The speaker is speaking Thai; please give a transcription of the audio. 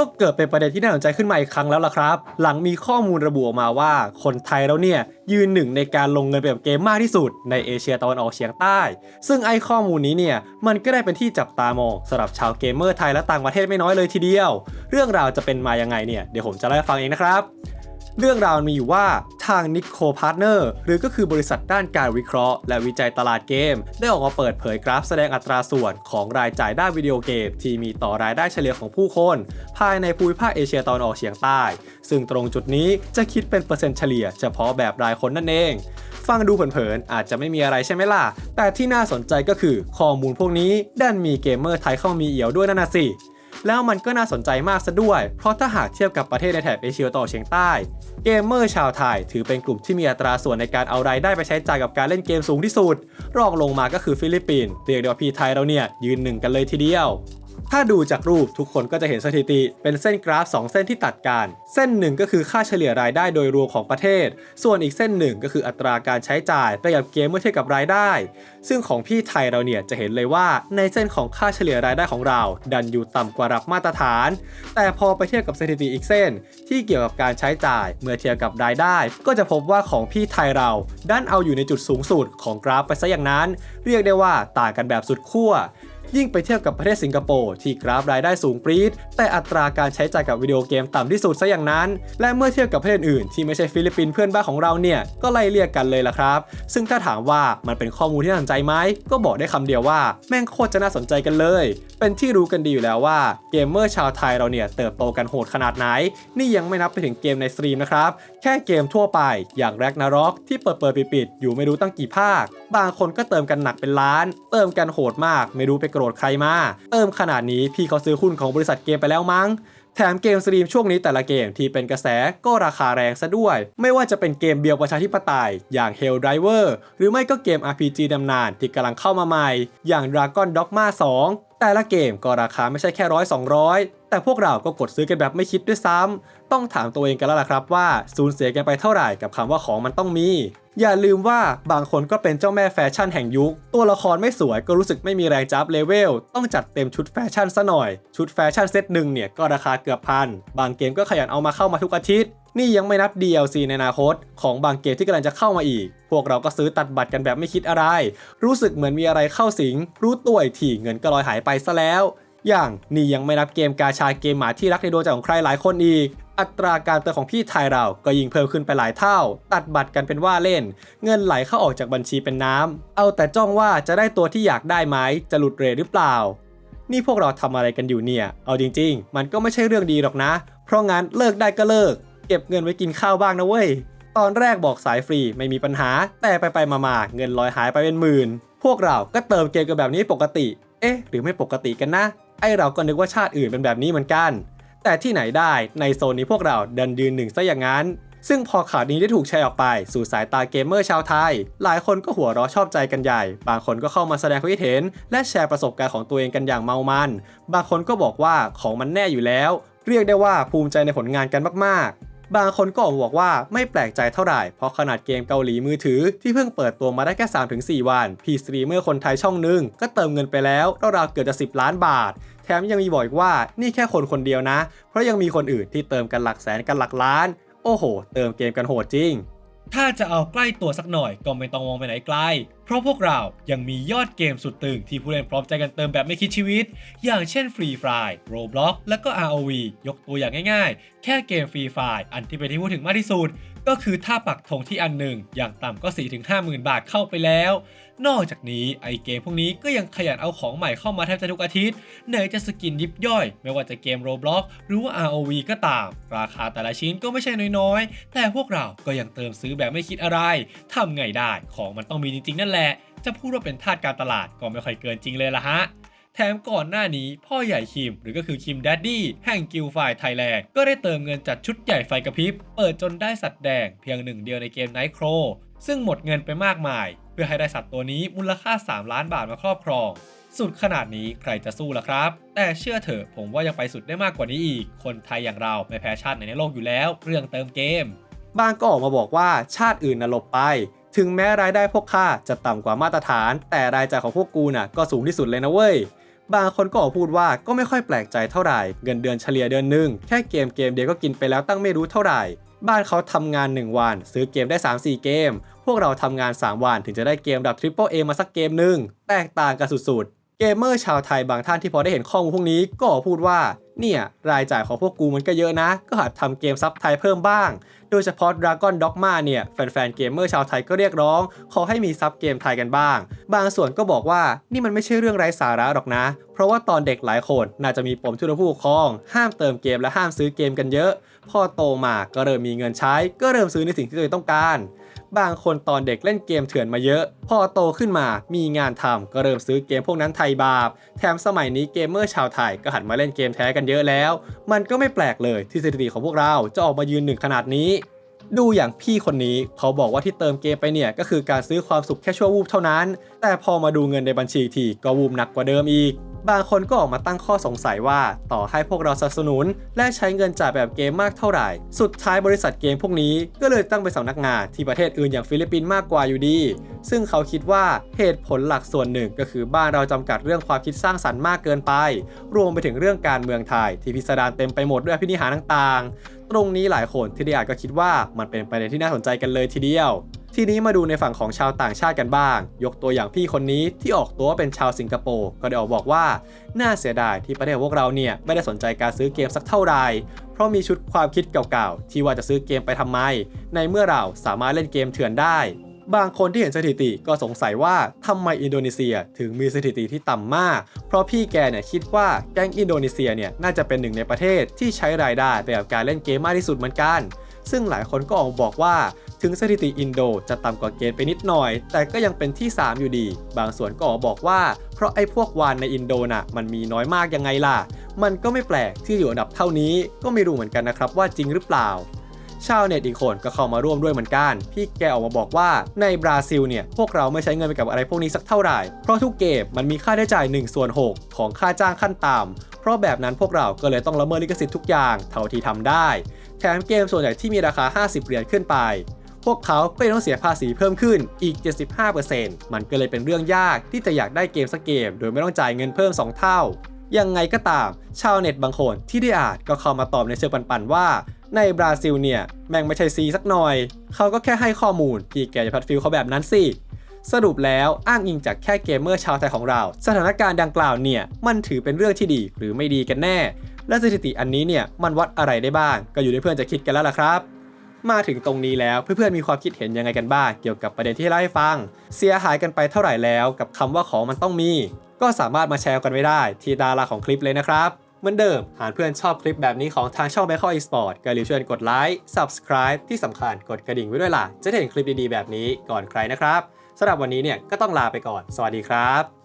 ก็เกิดเป็นประเด็นที่น่าสนใจขึ้นมาอีกครั้งแล้วล่ะครับ หลังมีข้อมูลระบุออกมาว่าคนไทยแล้วเนี่ยยืนหนึ่งในการลงเงินไปกับเกมมากที่สุดในเอเชียตะวันออกเฉียงใต้ ซึ่งไอ้ข้อมูลนี้เนี่ยมันก็ได้เป็นที่จับตามองสำหรับชาวเกมเมอร์ไทยและต่างประเทศไม่น้อยเลยทีเดียว เรื่องราวจะเป็นมายังไงเนี่ยเดี๋ยวผมจะเล่าให้ฟังเองนะครับ เรื่องราวมีอยู่ว่าทาง n i c o Partner หรือก็คือบริษัทด้านการวิเคราะห์ และวิจัยตลาดเกม ได้ออกมาเปิดเผยกราฟแสดงอัตราส่วนของรายจ่ายด้านวิดีโอเกม ที่มีต่อรายได้เฉลี่ยของผู้คน ภายในภูมิภาคเอเชียตะวันออกเฉียงใต้ ซึ่งตรงจุดนี้จะคิดเป็นเปอร์เซ็นต์เฉลี่ยเฉพาะแบบรายคนนั่นเอง ฟังดูเผินๆอาจจะไม่มีอะไรใช่ไหมล่ะ แต่ที่น่าสนใจก็คือข้อมูลพวกนี้ด้านมีเกมเมอร์ไทยเข้ามีเอี่ยวด้วยนั่นน่ะสิ แล้วมันก็น่าสนใจมากซะด้วย เพราะถ้าหากเทียบกับประเทศในแถบเอเชียตะวันออกเฉียงใต้ เกมเมอร์ชาวไทย ถือเป็นกลุ่มที่มีอัตราส่วนในการเอารายได้ไปใช้จ่ายกับการเล่นเกมสูงที่สุด รองลงมาก็คือฟิลิปปินส์เรียกได้ว่าพี่ไทยเราเนี่ยยืนหนึ่งกันเลยทีเดียว ถ้าดูจากรูปทุกคนก็จะเห็นสถิติ เป็นเส้นกราฟ 2 เส้นที่ตัดกัน เส้นหนึ่งก็คือค่าเฉลี่ยรายได้โดยรวมของประเทศ ส่วนอีกเส้นหนึ่งก็คืออัตราการใช้จ่ายไปกับเกมเมื่อเทียบกับรายได้ ซึ่งของพี่ไทยเราเนี่ยจะเห็นเลยว่าในเส้นของค่าเฉลี่ยรายได้ของเรา ดันอยู่ต่ำกว่าระดับมาตรฐาน แต่พอไปเทียบกับสถิติอีกเส้น ที่เกี่ยวกับการใช้จ่ายเมื่อเทียบกับรายได้ ก็จะพบว่าของพี่ไทยเราดันเอาอยู่ในจุดสูงสุดของกราฟไปซะอย่างนั้น เรียกได้ว่าต่างกันแบบสุดขั้ว ยิ่งไปเทียบกับประเทศสิงคโปร์ที่กราฟรายได้สูงปรี๊ดแต่อัตราการใช้จ่ายกับวิดีโอเกมต่ำที่สุดซะอย่างนั้น และเมื่อเทียบกับประเทศอื่นที่ไม่ใช่ฟิลิปปินส์เพื่อนบ้านของเราเนี่ยก็ไล่เรียกกันเลยล่ะครับ ซึ่งถ้าถามว่ามันเป็นข้อมูลที่น่าสนใจไหมก็บอกได้คำเดียวว่า แม่งโคตรจะน่าสนใจกันเลย เป็นที่รู้กันดีอยู่แล้วว่าเกมเมอร์ชาวไทยเราเนี่ยเติบโตกันโหดขนาดไหน นี่ยังไม่นับไปถึงเกมในสตรีมนะครับแค่เกมทั่วไปอย่างแร็กนาร็อกที่เปิดเปิดปิดปิดอยู่ไม่รู้ตั้งกี่ภาค บางคนก็เติมกันหนักเป็นล้าน เติมกันโหดมากไม่รู้ไปโกรธใครมาเติมขนาดนี้พี่เขาซื้อหุ้นของบริษัทเกมไปแล้วมั้ง แถมเกมสตรีมช่วงนี้แต่ละเกมที่เป็นกระแสก็ราคาแรงซะด้วย ไม่ว่าจะเป็นเกมเบียวประชาธิปไตย อย่าง Hell Driver หรือไม่ก็เกม RPG ดำนานที่กำลังเข้ามาใหม่ อย่าง Dragon Dogma 2 แต่ละเกมก็ราคาไม่ใช่แค่ร้อยสองร้อย แต่พวกเราก็กดซื้อกันแบบไม่คิดด้วยซ้ำต้องถามตัวเองกันแล้วล่ะครับว่าสูญเสียกันไปเท่าไหร่กับคำว่าของมันต้องมี อย่าลืมว่าบางคนก็เป็นเจ้าแม่แฟชั่นแห่งยุค ตัวละครไม่สวยก็รู้สึกไม่มีแรงจับเลเวล ต้องจัดเต็มชุดแฟชั่นซะหน่อย ชุดแฟชั่นเซตหนึ่งเนี่ยก็ราคาเกือบพัน บางเกมก็ขยันเอามาเข้ามาทุกอาทิตย์ นี่ยังไม่นับ DLC ในอนาคต ของบางเกมที่กำลังจะเข้ามาอีก พวกเราก็ซื้อตัดบัตรกันแบบไม่คิดอะไร รู้สึกเหมือนมีอะไรเข้าสิง รู้ตัวอีกทีเงินก็ลอยหายไปซะแล้ว อย่างนี่ยังไม่นับเกมกาชาเกมหมาที่รักในดวงใจของใครหลายคนอีก อัตราการเติมของพี่ไทยเราก็ยิ่งเพิ่มขึ้นไปหลายเท่า ตัดบัตรกันเป็นว่าเล่น เงินไหลเข้าออกจากบัญชีเป็นน้ำเอาแต่จ้องว่าจะได้ตัวที่อยากได้ไหมจะหลุดเรทหรือเปล่า นี่พวกเราทำอะไรกันอยู่เนี่ย เอาจริง ๆ มันก็ไม่ใช่เรื่องดีหรอกนะ เพราะงั้นเลิกได้ก็เลิก เก็บเงินไว้กินข้าวบ้างนะเว้ยตอนแรกบอกสายฟรีไม่มีปัญหา แต่ไปไปมาๆเงินลอยหายไปเป็นหมื่น พวกเราก็เติมเกมกันแบบนี้ปกติ เอ๊ะ หรือไม่ปกติกันนะ ไอเราก็นึกว่าชาติอื่นเป็นแบบนี้เหมือนกัน แต่ที่ไหนได้ในโซนนี้พวกเราดันยืนหนึ่งซะอย่างนั้น ซึ่งพอข่าวนี้ได้ถูกแชร์ออกไป สู่สายตาเกมเมอร์ชาวไทย หลายคนก็หัวเราะชอบใจกันใหญ่ บางคนก็เข้ามาแสดงความคิดเห็น และแชร์ประสบการณ์ของตัวเองกันอย่างเมามัน บางคนก็บอกว่าของมันแน่อยู่แล้ว เรียกได้ว่าภูมิใจในผลงานกันมากๆ บางคนก็ออกมาบอกว่าไม่แปลกใจเท่าไหร่ เพราะขนาดเกมเกาหลีมือถือ ที่เพิ่งเปิดตัวมาได้แค่ 3-4 วัน พี่สตรีเมอร์คนไทยช่องหนึ่งก็เติมเงินไปแล้วราวๆเกือบจะ 10 ล้านบาท แถมยังมีบอกอีกว่านี่แค่คนคนเดียวนะ เพราะยังมีคนอื่นที่เติมกันหลักแสนกันหลักล้าน โอ้โห เติมเกมกันโหดจริง ถ้าจะเอาใกล้ตัวสักหน่อยก็ไม่ต้องมองไปไหนไกล เพราะพวกเรายังมียอดเกมสุดตึงที่ผู้เล่นพร้อมใจกันเติมแบบไม่คิดชีวิต อย่างเช่น Free Fire Roblox และก็ ROV ยกตัวอย่างง่ายๆ แค่เกม Free Fire อันที่เป็นที่พูดถึงมากที่สุด ก็คือถ้าปักธงที่อันหนึ่งอย่างต่ำก็ 4-5หมื่นบาทเข้าไปแล้ว นอกจากนี้ไอเกมพวกนี้ก็ยังขยันเอาของใหม่เข้ามาแทบจะทุกอาทิตย์ไหนจะสกินยิบย่อย ไม่ว่าจะเกม Roblox หรือว่า ROV ก็ตาม ราคาแต่ละชิ้นก็ไม่ใช่น้อยๆ แต่พวกเราก็ยังเติมซื้อแบบไม่คิดอะไรทำไงได้ของมันต้องมีจริงๆ นั่นแหละ จะพูดว่าเป็นทาสการตลาดก็ไม่ค่อยเกินจริงเลยละฮะแถมก่อนหน้านี้พ่อใหญ่คิม หรือก็คือคิมดัดดี้แห่งกิลไฟไทยแลนด์ก็ได้เติมเงินจัดชุดใหญ่ไฟกระพริบ เปิดจนได้สัตว์แดงเพียงหนึ่งเดียวในเกมไนท์โครซึ่งหมดเงินไปมากมาย เพื่อให้ได้สัตว์ตัวนี้มูลค่า 3 ล้านบาทมาครอบครอง สุดขนาดนี้ใครจะสู้ล่ะครับ แต่เชื่อเถอะผมว่ายังไปสุดได้มากกว่านี้อีก คนไทยอย่างเราไม่แพ้ชาติไหนในโลกอยู่แล้ว เรื่องเติมเกม บางก็ออกมาบอกว่าชาติอื่นน่ะหลบไป ถึงแม้รายได้พวกข้าจะต่ำกว่ามาตรฐาน แต่รายจ่ายของพวกกูน่ะก็สูงที่สุดเลยนะเว้ยบางคนก็ออกพูดว่าก็ไม่ค่อยแปลกใจเท่าไหร่ เงินเดือนเฉลี่ยเดือนหนึ่งแค่เกมเกมเดียวก็กินไปแล้วตั้งไม่รู้เท่าไหร่ บ้านเขาทำงาน 1 วัน ซื้อเกมได้ 3-4 เกม พวกเราทำงาน 3 วันถึงจะได้เกมดับ Triple A มาสักเกมหนึ่งแตกต่างกันสุดๆ เกมเมอร์ชาวไทยบางท่านที่พอได้เห็นข้อมูลพวกนี้ก็พูดว่าเนี่ยรายจ่ายของพวกกูมันก็เยอะนะ ก็หัดทำเกมซับไทยเพิ่มบ้าง โดยเฉพาะ Dragon Dogma เนี่ยแฟนๆเกมเมอร์ชาวไทยก็เรียกร้อง ขอให้มีซับเกมไทยกันบ้าง บางส่วนก็บอกว่านี่มันไม่ใช่เรื่องไร้สาระหรอกนะ เพราะว่าตอนเด็กหลายคนน่าจะมีปมที่เราผู้ปกครอง ห้ามเติมเกมและห้ามซื้อเกมกันเยอะ พอโตมาก็เริ่มมีเงินใช้ ก็เริ่มซื้อในสิ่งที่ตัวเองต้องการ บางคนตอนเด็กเล่นเกมเถื่อนมาเยอะ พอโตขึ้นมามีงานทำก็เริ่มซื้อเกมพวกนั้นไทยบาป แถมสมัยนี้เกมเมอร์ชาวไทยก็หันมาเล่นเกมแท้กันเยอะแล้ว มันก็ไม่แปลกเลยที่สถิติของพวกเราจะออกมายืนหนึ่งขนาดนี้ดูอย่างพี่คนนี้เขาบอกว่าที่เติมเกมไปเนี่ยก็คือการซื้อความสุขแค่ชั่ววูบเท่านั้น แต่พอมาดูเงินในบัญชีทีก็วูบหนักกว่าเดิมอีกบางคนก็ออกมาตั้งข้อสงสัยว่าต่อให้พวกเราสนับสนุน และใช้เงินจ่ายแบบเกมมากเท่าไหร่ สุดท้ายบริษัทเกมพวกนี้ก็เลยตั้งเป็นสำนักงานที่ประเทศอื่นอย่างฟิลิปปินส์มากกว่าอยู่ดี ซึ่งเขาคิดว่าเหตุผลหลักส่วนหนึ่งก็คือบ้านเราจำกัดเรื่องความคิดสร้างสรรค์มากเกินไป รวมไปถึงเรื่องการเมืองไทย ที่พิสดารเต็มไปหมดด้วยอภินิหารต่างๆ ตรงนี้หลายคนที่ได้อ่านก็คิดว่ามันเป็นประเด็นที่น่าสนใจกันเลยทีเดียว ทีนี้มาดูในฝั่งของชาวต่างชาติกันบ้าง ยกตัวอย่างพี่คนนี้ที่ออกตัวว่าเป็นชาวสิงคโปร์ก็ได้ออกบอกว่า น่าเสียดายที่ประเทศพวกเราเนี่ยไม่ได้สนใจการซื้อเกมสักเท่าไหร่เพราะมีชุดความคิดเก่าๆ ที่ว่าจะซื้อเกมไปทำไม ในเมื่อเราสามารถเล่นเกมเถื่อนได้ บางคนที่เห็นสถิติก็สงสัยว่าทำไมอินโดนีเซียถึงมีสถิติที่ต่ำมาก เพราะพี่แกเนี่ยคิดว่าแก๊งอินโดนีเซียเนี่ยน่าจะเป็นหนึ่งในประเทศที่ใช้รายได้ไปกับการเล่นเกมมากที่สุดเหมือนกันซึ่งหลายคนก็ออกบอกว่า ถึงสถิติอินโดจะต่ำกว่าเกณฑ์ไปนิดหน่อย แต่ก็ยังเป็นที่ 3 อยู่ดี บางส่วนก็ออกบอกว่า เพราะไอ้พวกวานในอินโดน่ะมันมีน้อยมากยังไงล่ะ มันก็ไม่แปลกที่อยู่อันดับเท่านี้ ก็ไม่รู้เหมือนกันนะครับว่าจริงหรือเปล่าชาวเน็ตอีกคนก็เข้ามาร่วมด้วยเหมือนกัน พี่แกออกมาบอกว่าในบราซิลเนี่ย พวกเราไม่ใช้เงินไปกับอะไรพวกนี้สักเท่าไหร่ เพราะทุกเกมมันมีค่าใช้จ่าย1ส่วน6 ของค่าจ้างขั้นต่ำเพราะแบบนั้นพวกเราก็เลยต้องละเมิดลิขสิทธิ์ทุกอย่างเท่าที่ทำได้ แถมเกมส่วนใหญ่ที่มีราคา 50 เหรียญขึ้นไป พวกเขาก็ยังต้องเสียภาษีเพิ่มขึ้นอีก 75%มันก็เลยเป็นเรื่องยากที่จะอยากได้เกมสักเกม โดยไม่ต้องจ่ายเงินเพิ่ม 2 เท่า ยังไงก็ตาม ชาวเน็ตบางคนที่ได้อ่านก็เข้ามาตอบในเชิงปันๆว่า ในบราซิลเนี่ย แม่งไม่ใช่ซีสักหน่อย เขาก็แค่ให้ข้อมูลพี่แกจะพัดฟิลเขาแบบนั้นสิสรุปแล้วอ้างอิงจากแค่เกมเมอร์ชาวไทยของเรา สถานการณ์ดังกล่าวเนี่ย มันถือเป็นเรื่องที่ดีหรือไม่ดีกันแน่ และสถิติอันนี้เนี่ยมันวัดอะไรได้บ้าง ก็อยู่ที่เพื่อนจะคิดกันแล้วล่ะครับ มาถึงตรงนี้แล้วเพื่อนๆมีความคิดเห็นยังไงกันบ้างเกี่ยวกับประเด็นที่เล่าให้ฟัง เสียหายกันไปเท่าไหร่แล้ว กับคำว่าของมันต้องมี ก็สามารถมาแชร์กันไว้ได้ ที่ดาราของคลิปเลยนะครับเหมือนเดิม หากเพื่อนชอบคลิปแบบนี้ของทางช่อง b a c o Esport ก็รีบช่วยกดไลค์ Subscribe ที่สำคัญกดกระดิ่งไว้ด้วยล่ะ จะได้เห็นคลิปดีๆแบบนี้ก่อนใครนะครับสำหรับวันนี้เนี่ยก็ต้องลาไปก่อน สวัสดีครับ